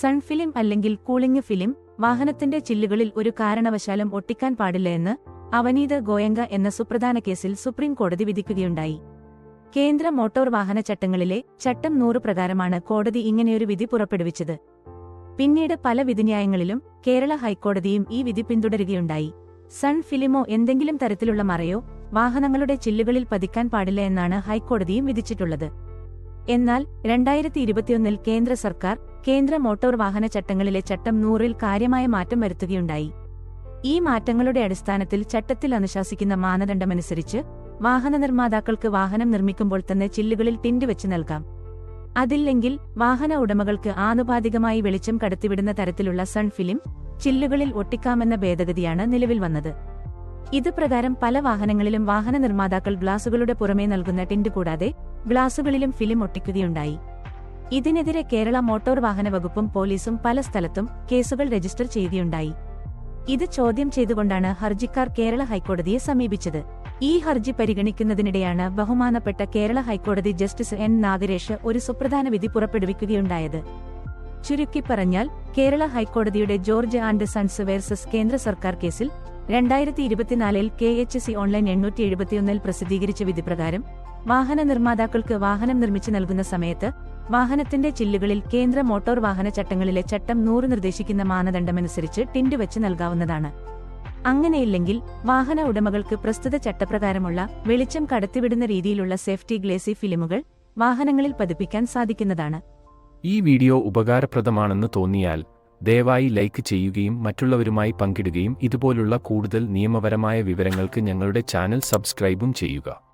Sun film അല്ലെങ്കിൽ cooling film വാഹനത്തിന്റെ ചില്ലുകളിൽ ഒരു കാരണവശാലും ഒട്ടിക്കാൻ പാടില്ല എന്ന് അവനീത് ഗോയങ്ക എന്ന സുപ്രധാന കേസിൽ സുപ്രീം കോടതി വിധിക്കുകയുണ്ടായി. കേന്ദ്ര മോട്ടോർ വാഹന ചട്ടങ്ങളിലെ ചട്ടം നൂറ് പ്രകാരമാണ് കോടതി ഇങ്ങനെയൊരു വിധി പുറപ്പെടുവിച്ചത്. പിന്നീട് പല വിധിന്യായങ്ങളിലും കേരള ഹൈക്കോടതിയും ഈ വിധി പിന്തുടരുകയുണ്ടായി. സൺ ഫിലിമോ എന്തെങ്കിലും തരത്തിലുള്ള മറയോ വാഹനങ്ങളുടെ ചില്ലുകളിൽ പതിക്കാൻ പാടില്ല എന്നാണ് ഹൈക്കോടതിയും വിധിച്ചിട്ടുള്ളത്. എന്നാൽ രണ്ടായിരത്തി ഇരുപത്തിയൊന്നിൽ കേന്ദ്ര സർക്കാർ കേന്ദ്ര മോട്ടോർ വാഹന ചട്ടങ്ങളിലെ ചട്ടം നൂറിൽ കാര്യമായ മാറ്റം വരുത്തുകയുണ്ടായി. ഈ മാറ്റങ്ങളുടെ അടിസ്ഥാനത്തിൽ ചട്ടത്തിൽ അനുശാസിക്കുന്ന മാനദണ്ഡമനുസരിച്ച് വാഹന നിർമ്മാതാക്കൾക്ക് വാഹനം നിർമ്മിക്കുമ്പോൾ തന്നെ ചില്ലുകളിൽ ടിൻഡ് വെച്ച് നൽകാം. അതില്ലെങ്കിൽ വാഹന ഉടമകൾക്ക് ആനുപാതികമായി വെളിച്ചം കടത്തിവിടുന്ന തരത്തിലുള്ള സൺഫിലിം ചില്ലുകളിൽ ഒട്ടിക്കാമെന്ന ഭേദഗതിയാണ് നിലവിൽ വന്നത്. ഇത് പ്രകാരം പല വാഹനങ്ങളിലും വാഹന നിർമ്മാതാക്കൾ ഗ്ലാസുകളുടെ പുറമേ നൽകുന്ന ടിൻഡ് കൂടാതെ ഗ്ലാസുകളിലും ഫിലിം ഒട്ടിക്കുകയുണ്ടായി. ഇതിനെതിരെ കേരള മോട്ടോർ വാഹന വകുപ്പും പോലീസും പല സ്ഥലത്തും കേസുകൾ രജിസ്റ്റർ ചെയ്യുകയുണ്ടായി. ഇത് ചോദ്യം ചെയ്തുകൊണ്ടാണ് ഹർജിക്കാർ കേരള ഹൈക്കോടതിയെ സമീപിച്ചത്. ഈ ഹർജി പരിഗണിക്കുന്നതിനിടെയാണ് ബഹുമാനപ്പെട്ട കേരള ഹൈക്കോടതി ജസ്റ്റിസ് എൻ നാഗരേഷ് ഒരു സുപ്രധാന വിധി പുറപ്പെടുവിക്കുകയുണ്ടായത്. ചുരുക്കി പറഞ്ഞാൽ കേരള ഹൈക്കോടതിയുടെ ജോർജ് ആൻഡ് സൺസ് വേഴ്സസ് കേന്ദ്ര സർക്കാർ കേസിൽ രണ്ടായിരത്തി ഇരുപത്തിനാലിൽ കെ എച്ച് സി ഓൺലൈൻ എണ്ണൂറ്റി എഴുപത്തിയൊന്നിൽ പ്രസിദ്ധീകരിച്ച വിധിപ്രകാരം വാഹന നിർമ്മാതാക്കൾക്ക് വാഹനം നിർമ്മിച്ചു നൽകുന്ന സമയത്ത് വാഹനത്തിന്റെ ചില്ലുകളിൽ കേന്ദ്ര മോട്ടോർ വാഹന ചട്ടങ്ങളിലെ ചട്ടം നൂറ് നിർദ്ദേശിക്കുന്ന മാനദണ്ഡമനുസരിച്ച് ടിൻഡ് വെച്ച് നൽകാവുന്നതാണ്. അങ്ങനെയില്ലെങ്കിൽ വാഹന ഉടമകൾക്ക് പ്രസ്തുത ചട്ടപ്രകാരമുള്ള വെളിച്ചം കടത്തിവിടുന്ന രീതിയിലുള്ള സേഫ്റ്റി ഗ്ലേസി ഫിലിമുകൾ വാഹനങ്ങളിൽ പതിപ്പിക്കാൻ സാധിക്കുന്നതാണ്. ഈ വീഡിയോ ഉപകാരപ്രദമാണെന്ന് തോന്നിയാൽ ദയവായി ലൈക്ക് ചെയ്യുകയും മറ്റുള്ളവരുമായി പങ്കിടുകയും ഇതുപോലുള്ള കൂടുതൽ നിയമപരമായ വിവരങ്ങൾക്ക് ഞങ്ങളുടെ ചാനൽ സബ്സ്ക്രൈബും ചെയ്യുക.